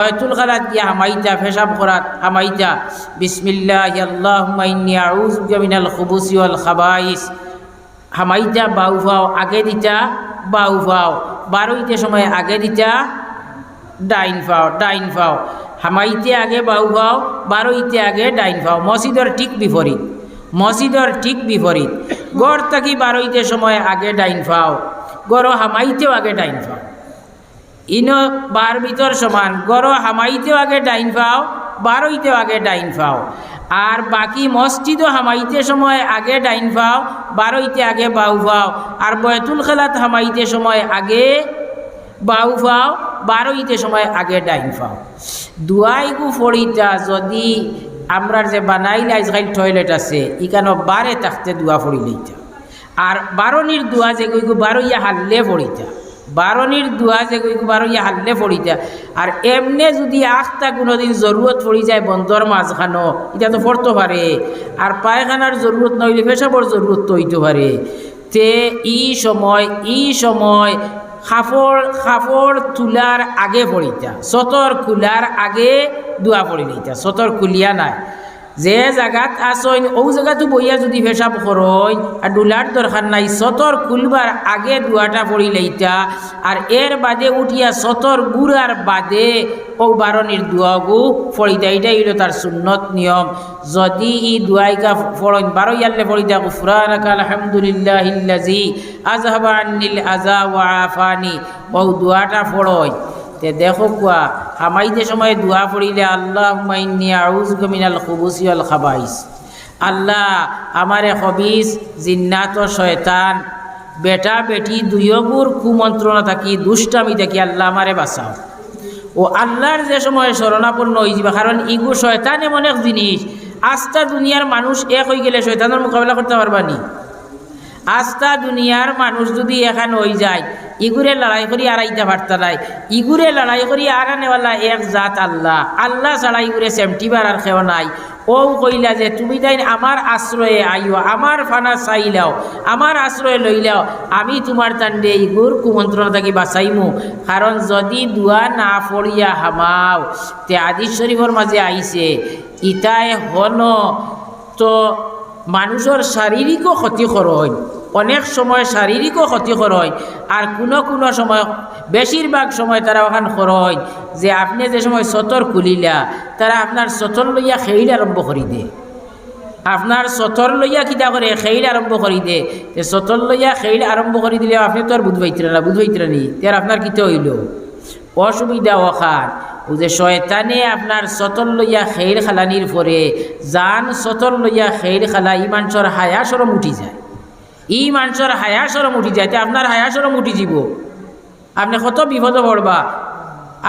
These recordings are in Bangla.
বয়তুল খালাত গিয়া হামাইতা, ফেসাব করাত হামাইতা। বিসমিল্লাহ আল্লাহুম্মা ইন্নী আউযু বিকা মিনাল খুবুসি ওয়াল খাবাইস। হামাইতা, বাউ ফাও, আগে দিতা, বাউ ফাও। বারোইতে সময় আগে দিতা, ডাইন ফাও ডাইন ফাও। হামাইতে আগে বাউ ফাও, বারোইতে আগে ডাইন ফাও। মসজিদের ঠিক বিপরীত, মসজিদের ঠিক বিপরীত। গড় থাকি বারোইতে সময় আগে ডাইন ফাও। গড় হামাইতেও আগে ডাইন ফাও। ইনো বার ভিতর সমান গড় হামাইতেও আগে ডাইন ফাও, বারোইতেও আগে ডাইন ফাও। আর বাকি মসজিদও হামাইতে সময় আগে ডাইন ফাও, বারোইতে আগে বাউ ফাও। আর বয়তুল খেলাত হামাইতে সময় আগে বাউ ফাও, বারোইতে সময় আগে ডাইন ফাও। দুয়াই গু ফড়িতা যদি আমরার যে বানাইলে আজকাল টয়লেট আছে, ইকানো বারে থাকতে দুয়া ফড়ি লইতা আর বারোনির দুয়া যে গই বারো ইয়া হারলে ফড়িতা। বারোনির দুয়া যে বারো ইয়া হারলে ফড়িতা আর এমনে যদি আখটা কোনোদিন জরুরত পড়ি যায় বন্দর মাঝখানো এটা তো পড়তে পারে আর পায়খানার জরুরত নইলে পেশাবর জরুরত তো হইতে পারে তে ই সময় ই সময় খাফড় খাফড় তুলার আগে পড়িতা সতর খুলার আগে দুয়া পড়ি লইতা সতর খুলিয়া নাই। যে জায়গাত আসইন ও জায়গাতো বইয়া যদি পেশাব করইন আর ডুলার দরকার নাই সতর খুলবার আগে দুয়াটা পড়ি লইতা আর এর বাদে উঠিয়া সতর গুড়ার বাদে ও বারণির দুয়াগু ফড়িতা এটাই হইল তার সুন্নত নিয়ম। যদি ই দুয়াইকা ফড়ইন বারো ইয়াল্লে ফড়িতা গুফরানাকা আলহামদুলিল্লাহিল্লাজি আজহাবা আন্নিল আজা ওয়া আফানি ও দুয়াটা ফড়ই তে দেখো কুয়া, হামাইতে সময় দোয়া পড়িলে আল্লাহ মাইনি আউজ মিনাল খুবুসি আল খাবাইস। আল্লাহ আমারে হবিস জিন্নাত শয়তান, বেটা বেটি দুইগুর কুমন্ত্রণা থাকি, দুষ্টামি থাকি, আল্লাহ আমারে বাঁচাও। ও আল্লাহর যে সময় শরণাপন্ন হয়ে যাবে কারণ ইগু শয়তান এমন এক জিনিস, আস্থা দুনিয়ার মানুষ এক হয়ে গেলে শয়তানের মোকাবিলা করতে পারবানি আস্থা দুনিয়ার মানুষ যদি এখান হয়ে যায়, ইগুরে লড়াই করি আর আইতে পারতা নাই। ইগুরে লড়াই করি আর আনেওয়ালা এক জাত আল্লাহ। আল্লাহ ছাড়া ইগুরে সেমটিবার আর কেউ নাই। ও কইলা যে, তুমি তাই আমার আশ্রয়ে আইও, আমার ফানা চাইলাও আমার আশ্রয়ে লইলাও আমি তোমার তান্ডে ইগুর কুমন্ত্রণা থাকি বাঁচাইমু। কারণ যদি দুয়া না ফড়িয়া হামাও, তে আদিস শরীফর মাঝে আইছে ইটায় হন তো মানুষের শারীরিকও ক্ষতিকর হয়। অনেক সময় শারীরিকও ক্ষতিকর হয়। আর কোনো কোনো সময় বেশিরভাগ সময় তারা ওখান হয় যে আপনি যে সময় সতর খুলিলা তারা আপনার সতর লইয়া খেইল আরম্ভ করি দে। আপনার সতর লইয়া কিতা করে খেইল আরম্ভ করি দে। তে সতর লইয়া খেইল আরম্ভ করে দিলে আপনি তো আর বুধ পাইতরা না বুধ পাইতরা নি তার আপনার কিতে হইল? অসুবিধা ওখান যে শয়তানে আপনার সতর লইয়া খেইল খালানির পরে, জান সতর লইয়া খেইল খালা ই মানুষের হায়া সরম উঠি যায়। ই মানুষের হায়া সরম উঠি যায় আপনার হায়া সরম উঠি যাব আপনি কত বিপদ পড়বা।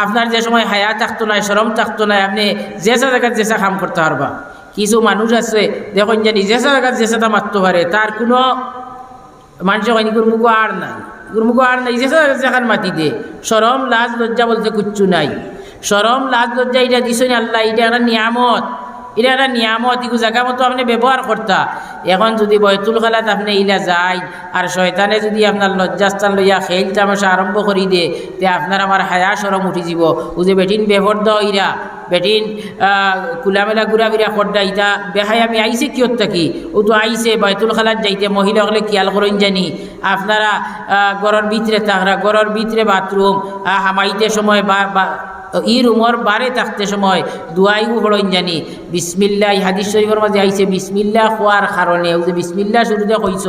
আপনার যে সময় হায়া থাকতো না সরম থাকতো না আপনি জেসা জায়গায় জেসা কাম করতে পারবা। কিছু মানুষ আছে, দেখুন জানি জেসা জায়গায় জেসাটা মারতে পারে, তার কোনো মানুষ হয়নি গুরমুখ আর নাই। গুরমুখ আর নাই জেসা জায়গায় মাতি দে। সরম, লাজ, লজ্জা বলতে কুচ্ছু নাই। সরম লাজ লজ্জা এটা দিছনি আল্লাহ, এটা একটা নিয়ামত। এটা একটা নিয়ামত ইগু জায়গা মতো আপনি ব্যবহার করতা। এখন যদি বয়তুল খালাত আপনি ইলা যায় আর শয়তানে যদি আপনার লজ্জাস্থান লইয়া খেল তামাশা আরম্ভ করি দে, তে আপনার আমার হায়া সরম উঠি যাব। ও যে বেটিন বেভর দ ইরা বেটিন কুলামেলা ঘুরা ফিরা খড্ডা ইটা বেহাই আমি আইসে কিয়ত থাকি? ও তো আইসে বয়তুল খালাত যাইতে মহিলা হলে কিয়াল করেন জানি। আপনারা গড়ের ভিতরে তাহরা গড়ের ভিতরে বাথরুম হামাইতে সময় বা ই রুমর বারে থাকতে সময় দুয়াইও হড়ইন জানি বিসমিল্লা হাদিস শরীফের মাঝে আইছে বিসমিল্লা খোয়ার কারণে যে বিসমিল্লা শুরুতে কইস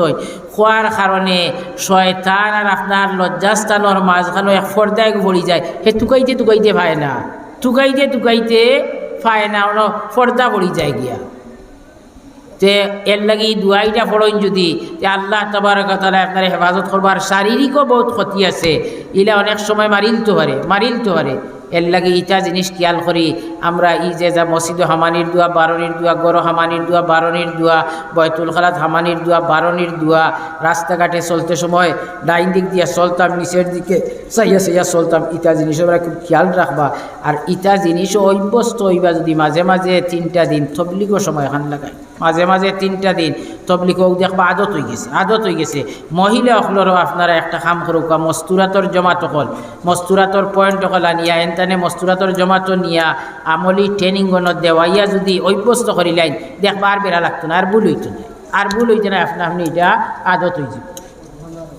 খোয়ার কারণে শয়তান আর আপনার লজ্জাস্থানের মাঝখানো এক ফর্দায় পড়ি যায়। হে টুকাইতে টুকাইতে পায় না টুকাইতে টুকাইতে পায় না ওনো ফর্দা পড়ি যায় গিয়া। তে এর লাগি দুয়াইটা ফড়ইন যদি তে আল্লাহ তবরকতালা আপনার হেফাজত করবার শারীরিকও বহুত ক্ষতি আছে। ইলা অনেক সময় মারিল তো পারে মারিল তো পারে এর লাগে ইটা জিনিস খেয়াল করি। আমরা ই যে যা মসজিদ হামানির দোয়া বারণির দোয়া, গড় হামানির দোয়া বারণির দোয়া, বয়তুল খালাত হামানির দোয়া বারণির দোয়া, রাস্তাঘাটে চলতে সময় ডাইন দিক দিয়া চলতাম, নিচের দিকে চাইয়া চাইয়া চলতাম, ইটা জিনিস আমরা খুব খেয়াল রাখবা। আর ইটা জিনিসও অভ্যস্ত হইবা যদি মাঝে মাঝে তিনটা দিন তবলিগও সময় এখান লাগাই মাঝে মাঝে তিনটা দিন তবলিগও দেখবা আদত হয়ে গেছে, আদত হয়ে গেছে। মহিলা অকলরও আপনারা একটা কাম করুক মস্তুরাতর জমাত অকল, মস্তুরাতর পয়েন্ট অকল আনিয়া এনতা এতানে মস্তুরাতর জমাত নিয়া আমলি ট্রেনিং গণ দেওয়াইয়া যদি অভ্যস্ত করিলাইন দেখবা আর বেড়া লাগতো না, আর ভুল হইতো না। আর ভুল না, আপনি আপনি এটা আদত হয়ে যাবে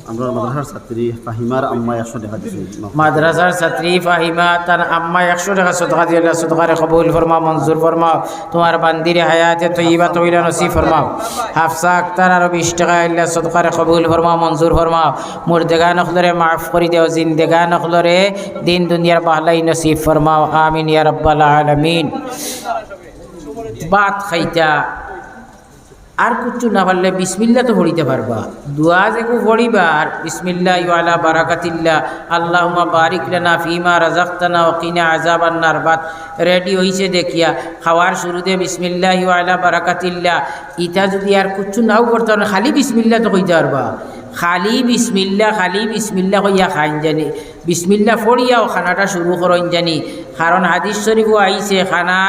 আমরা মাদ্রাসার ছাত্রী ফাহিমার আম্মা একশো টাকা দিয়েছি মাদ্রাসার ছাত্রী ফাহিমা, তার আম্মা একশো টাকা সদকা দিয়ে সদকারে কবুল ফরমাও, মঞ্জুর ফরমাও। তোমার বান্দিরে হায়াতে বিশ টাকা ইল্লা সদকারে কবুল ফরমাও, মঞ্জুর ফরমাও। মুর্দেগা নখলরে মাফ করে দেও, জিন্দেগা নখলরে দিন দুনিয়ার বাহলাই নসিব ফরমাও। আমিন ইয়া রব্বাল আলামিন। বাত খাইতা। আর কিচ্ছু না পারলে বিসমিল্লা তো পড়িতে পারবা। দুয়া যেকু পড়িবা আর বিসমিল্লা ইওয়ালা বারাকাতিল্লা আল্লাহুমা বারিক ফিমা রাজাক্তানা ওকিনা আজাবান বাত রেডি হইছে দেখিয়া খাওয়ার শুরুতে বিসমিল্লা ইওয়ালা বারাকাতিল্লা ইটা যদি আর কিচ্ছু নাও করতে খালি বিসমিল্লা তো কইতে পারবা। খালি বিসমিল্লা খালি বিসমিল্লা কইয়া খাইন জানি। বিসমিল্লা ফড়িয়াও খানাটা শুরু করেন জানি। কারণ হাদিস শরীফও আইছে, খানা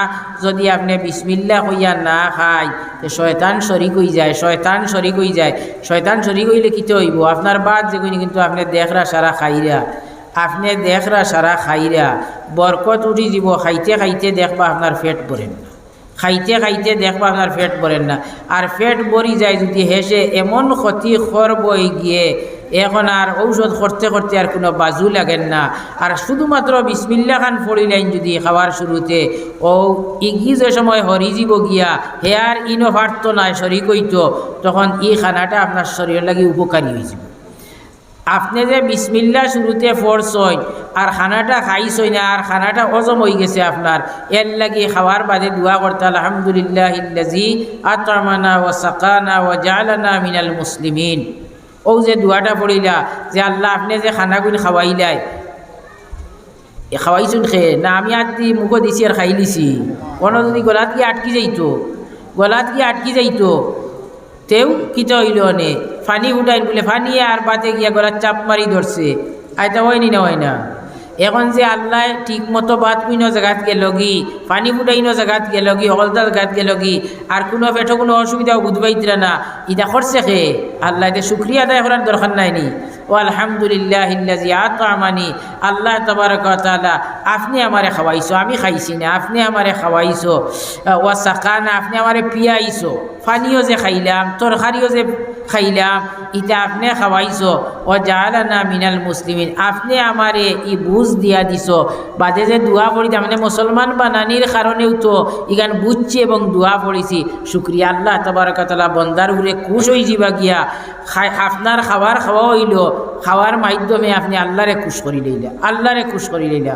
যদি আপনি বিসমিল্লা কইয়া না খায়, তো শয়তান শরিক হয়ে যায়, শয়তান শরিক হয়ে যায়। শয়তান শরিক হইলে কিতে হইব? আপনার বাদ যে কইনি কিন্তু আপনি দেখরা সারা খাইরা। আপনি দেখরা সারা খাইরা। বরকত উঠি দিব, খাইতে খাইতে দেখবা আপনার ফেট ভরেন না। খাইতে খাইতে দেখবা আপনার ফেট ভরেন না। আর ফেট ভরি যায় যদি হেসে, এমন ক্ষতি খর বই গিয়ে এখন আর ঔষধ করতে করতে আর কোনো বাজু লাগেন না। আর শুধুমাত্র বিসমিল্লা খান পড়িলেন যদি খাওয়ার শুরুতে। ও, ইগি যে সময় হরিজীব গিয়া, হে আর ইনো ফাটতো নাই শরিক তখন ই খানাটা আপনার শরীরের লাগি উপকারী হয়ে যাব। আপনি যে বিসমিল্লা শুরুতে ফোরছই আর খানাটা খাইছই না, আর খানাটা হজম হয়ে গেছে আপনার, এর লাগি খাওয়ার বাদে দোয়া করতে আলহামদুলিল্লাহ ইল্লাজি আতমানা ও সাকানা ও জালানা মিনাল মুসলিমিন। ও যে দোয়াটা পড়িলা যে আল্লাহ আপনি যে খানাগুলি খাওয়াইলাই এ খাওয়াইছুন খে, না আমি আর দি মুখো দিছি আর খাই লিছি। কোনো যদি গলাত গিয়ে আটকি যাইতো, গলাত গিয়ে আটকি যাইতো, তেও কিতা হইল নে? ফানি উঠাইন বলে ফানি আর বাতে গিয়া গলার চাপ মারি ধরছে আয়তা হয়নি না হয় না। এখন যে আল্লাহ ঠিক মতো বাদ কুইন জায়গাত গেলগি, পানি ফুটাইন জায়গাত গেলগি হলদা জায়গাত গেলগি, আর কোনো পেটো কোনো অসুবিধাও বুঝবাইতরা না। ইটা করছে খে আল্লাহ এটা শুক্রিয়া আদায় করার দরকার নাই নি। ও আলহামদুলিল্লাহ ইল্লাজি আতামানি আল্লাহ তবারক তাআলা আপনি আমারে খাওয়াইছো আমি খাইছি না, আপনি আমারে খাওয়াইছো ও সাকানা, আপনি আমারে পিয়াইছো। পানিও যে খাইলাম, তরকারিও যে খাইলাম ইটা আপনি খাওয়াইছো। ও জাহালানা মিনাল মুসলিমিন, আপনি আমারে ই বুঝ দিয়া দিছ। বাদে যে দোয়া পড়ি মানে মুসলমান বানানির কারণেও তো ইগান বুঝছি এবং দোয়া পড়িছি। শুক্রিয়া আল্লাহ তবরকতলা বন্দার ঘুরে খুশ হয়ে যাবা গিয়া। খাই, আপনার খাবার খাওয়া হইল, খাওয়ার মাধ্যমে আপনি আল্লাহরে খুশ করি লইলা আল্লাহরে খুশ করি লইলা